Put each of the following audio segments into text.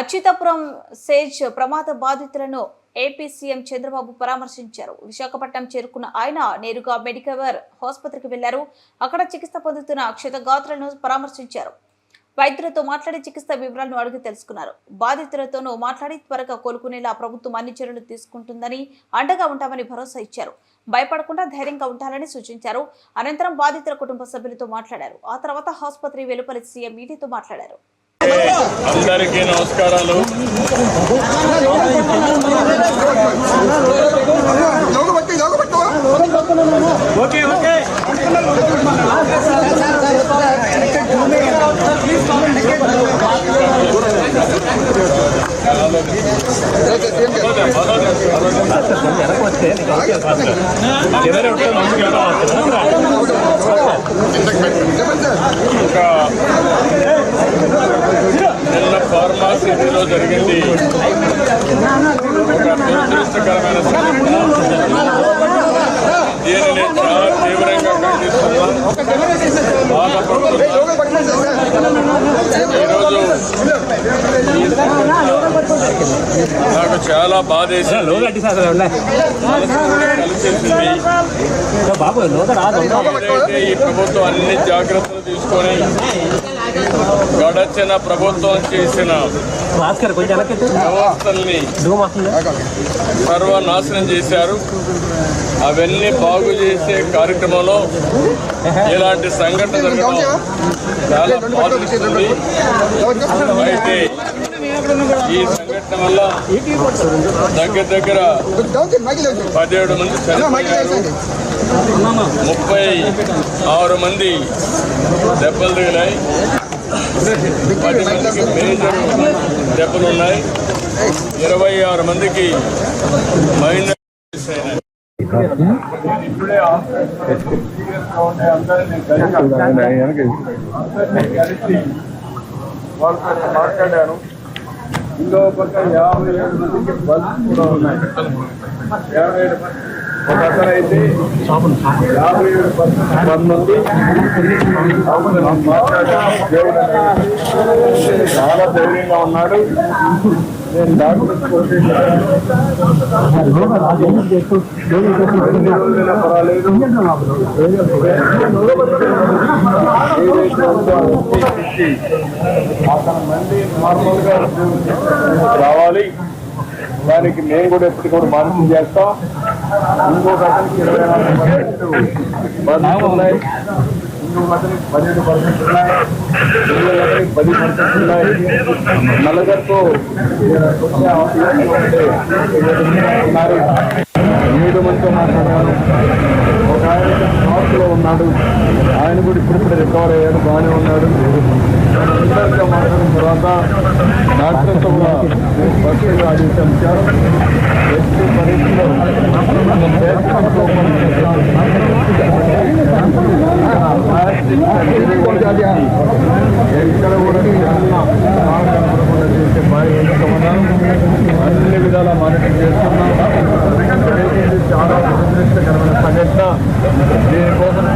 Atchutapuram Sage ప్రమాద బాధితులను AP CM Chandrababu పరామర్శించారు. విశాఖపట్నం చేరుకున్న ఆయన నేరుగా మెడికవర్ ఆసుపత్రికి వెళ్ళారు. అక్కడ చికిత్స పొందుతున్న క్షతగాత్రులను పరామర్శించారు. వైద్యులతో మాట్లాడి చికిత్స వివరాలను అడిగి తెలుసుకున్నారు. బాధితులతోనూ మాట్లాడి త్వరగా కోలుకునేలా ప్రభుత్వం అన్ని చర్యలు తీసుకుంటుందని అండగా ఉంటామని భరోసా ఇచ్చారు. భయపడకుండా ధైర్యంగా ఉండాలని సూచించారు. అనంతరం బాధితుల కుటుంబ సభ్యులతో మాట్లాడారు. ఆ తర్వాత ఆసుపత్రి వెలుపలి సీఎం మీడియాతో మాట్లాడారు. అందరికీ నమస్కారాలు. Okay okay. ఇంకా నిన్న ఫార్మాసిటీలో జరిగింది ఒక దురదృష్టకరమైన దీనిని చాలా తీవ్రంగా ఖండిస్తున్నాం ఈరోజు నాకు చాలా బాధేసింది కలిసింది బాబు ఈ ప్రభుత్వం అన్ని జాగ్రత్తలు తీసుకొని గడచిన ప్రభుత్వం చేసిన వ్యవస్థల్ని సర్వనాశనం చేశారు. అవన్నీ బాగు చేసే కార్యక్రమంలో ఇలాంటి సంఘటన జరగడం చాలా బాధిస్తుంది అయితే ఈ సంఘటన వల్ల దగ్గర దగ్గర పదిహేడు మంది చనిపోయారు. ముప్పై ఆరు మంది దెబ్బలు తగిలాయి. పది మందికి మేజర్ దెబ్బలు ఉన్నాయి. ఇరవై ఆరు మందికి మైనర్ ఇప్పుడే కలిసి వాళ్ళతో మాట్లాడాను ఇంకో పక్క యాభై ఏడు మందికి బల్స్ కూడా ఉన్నాయి యాభై ఏడు మంది ఒక అతను అయితే యాభై మంది దేవుడు చాలా ధైర్యంగా ఉన్నాడు. నేను డాక్టర్ పర్వాలేదు ఏదైతే ఉందో అది రావాలి. దానికి మేము కూడా ఎప్పటికి కూడా మానిటర్ చేస్తాం. ఇంకొక అతనికి ఇరవై నాలుగు పర్సెంట్ బంధువులు ఉన్నాయి. ఇంకొక అతనికి పదిహేడు పర్సెంట్ ఉన్నాయి. ఇంకొక అతనికి పది పర్సెంట్ ఉన్నాయి. నలుగురితో ఉన్నారు ఏడు మందితో మాట్లాడారు ఒక ఆయన నార్త్లో ఉన్నాడు. ఆయన కూడా ఇప్పుడు రికవర్ అయ్యాడు. బాగానే ఉన్నాడు. అందరితో మాట్లాడిన తర్వాత డాక్టర్తో కూడా నేను పర్సనల్గా ఆదేశించాను ఎక్కడ కూడా అన్ని విధాల మానిటర్ చేస్తున్నాం. చాలా దురదృష్టకరమైన సంఘటన. దీనికోసం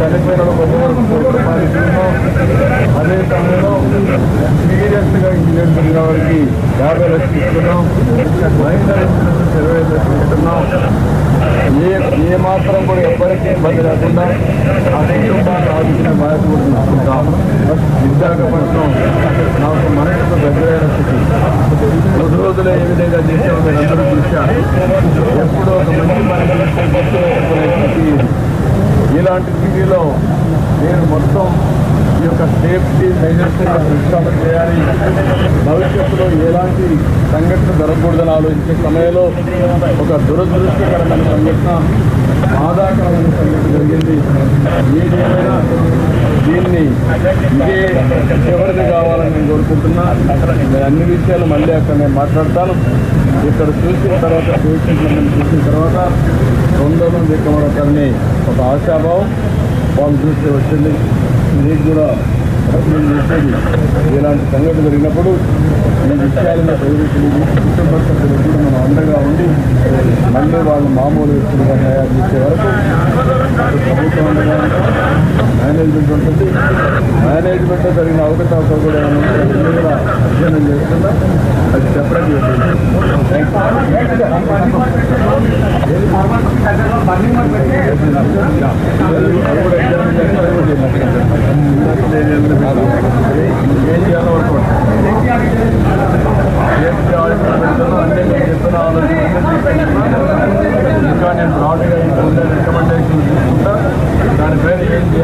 జరిగిన యాభై లక్షలు ఇస్తున్నాం. ఇరవై లక్షలు ఇస్తున్నాం ఏ ఏ మాత్రం కూడా ఎవ్వరికీ ఇబ్బంది లేకుండా ఆ కుటుంబాన్ని ఆదుకునే బాధ్యత కూడా తీసుకుంటాం. విశాఖపట్నం నాకు మనసుకు దగ్గరైన స్థితి. రోజు రోజులు ఏ విధంగా చేసామో మీరు అందరూ చూశారు. ఎప్పుడో ఒక మంచి పని ఇలాంటి స్థితిలో నేను మొత్తం యొక్క సేఫ్టీ మెజర్స్ విశ్వాసం చేయాలి. భవిష్యత్తులో ఎలాంటి సంఘటన జరగకూడదని ఆలోచించే సమయంలో ఒక దురదృష్టకరమైన సంఘటన బాధాకరమైన సంఘటన జరిగింది. ఏదేమైనా దీన్ని ఇదే చివరిది కావాలని నేను కోరుకుంటున్నా. నేను అన్ని విషయాలు మళ్ళీ అక్కడ నేను మాట్లాడతాను. ఇక్కడ చూసిన తర్వాత పేషెంట్లను చూసిన తర్వాత రెండో మంది ఇక్కడ ఒక ఆశాభావం వాళ్ళు చూస్తే వచ్చింది. మీకు కూడా రికమెండ్ చేసేది. ఇలాంటి సంఘటన జరిగినప్పుడు ఈ విషయాలను ప్రయోగించి కుటుంబ కూడా మనం అండగా ఉండి మళ్ళీ వాళ్ళు మామూలు వ్యక్తులుగా తయారు చేసే వరకు ప్రభుత్వం ఉండగా మేనేజ్మెంట్ ఉంటుంది. మేనేజ్మెంట్ జరిగిన అవకతవకలు కూడా కూడా అధ్యయనం చేస్తున్నా అది సెపరేట్ ఏం చేయాలో అనుకోండి.